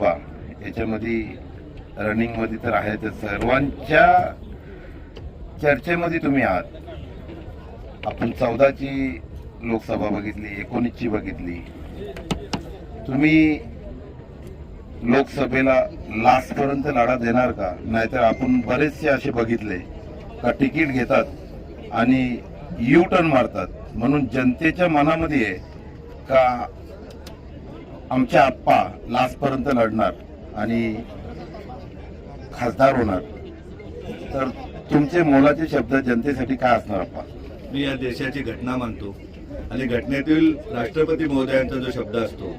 बा याच्यामध्ये रनिंगमध्ये तर आहेतच सर्वांच्या चर्चेमध्ये तुम्ही आहात. आपण चौदाची लोकसभा बघितली एकोणीसची बघितली. तुम्ही लोकसभेला लास्टपर्यंत लढा देणार का? नाहीतर आपण बरेचसे असे बघितले का तिकीट घेतात आणि यू टर्न मारतात. म्हणून जनतेच्या मनामध्ये आहे का आमच्या आप्पा लास्टपर्यंत लढणार आणि खासदार होणार. तर तुमचे मोलाचे शब्द जनतेसाठी काय असणार आप्पा? मी या देशाची घटना मानतो. आणि घटनेतील राष्ट्रपती महोदयांचा जो शब्द असतो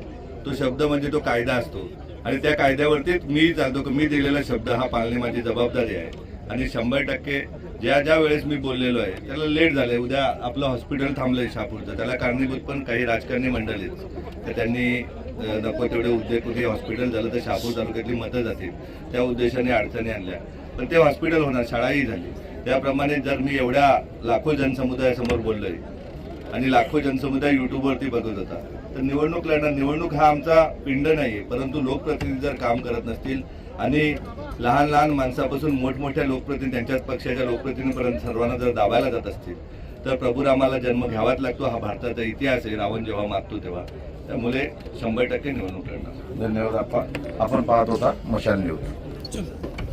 तो शब्द म्हणजे तो कायदा असतो. आणि त्या कायद्यावरतीच मी चालतो की मी दिलेला शब्द हा पाळणे माझी जबाबदारी आहे. आणि शंभर टक्के ज्या ज्या वेळेस मी बोललेलो आहे त्याला लेट झालंय. उद्या आपलं हॉस्पिटल थांबलंय शहापूरचं. त्याला कारणीभूत पण काही राजकारणी मंडळीत तर त्यांनी नको तेवढे कुठे हॉस्पिटल झालं तर शहापूर तालुक्यातली मतं जातील त्या उद्देशाने अडचणी आणल्या. पण ते हॉस्पिटल होणार शाळाही झाली. त्याप्रमाणे जर मी एवढ्या लाखो जनसमुदायासमोर बोललोय आणि लाखो जनसमुदाय युट्यूबवरती बघत होता तर निवडणूक लढणार निवडणूक हा आमचा पिंड नाही परंतु लोकप्रतिनिधी जर काम करत नसतील आणि लहान लहान माणसापासून मोठमोठ्या लोकप्रतिनिधी त्यांच्याच पक्षाच्या लोकप्रतिनिधीपर्यंत सर्वांना जर दाबायला जात असतील तर प्रभुरामाला जन्म घ्यावाच लागतो हा भारताचा इतिहास आहे रावण जेव्हा मागतो तेव्हा. त्यामुळे शंभर टक्के निवडणूक लढणार. धन्यवाद आपण पाहत होता मशाल न्यूज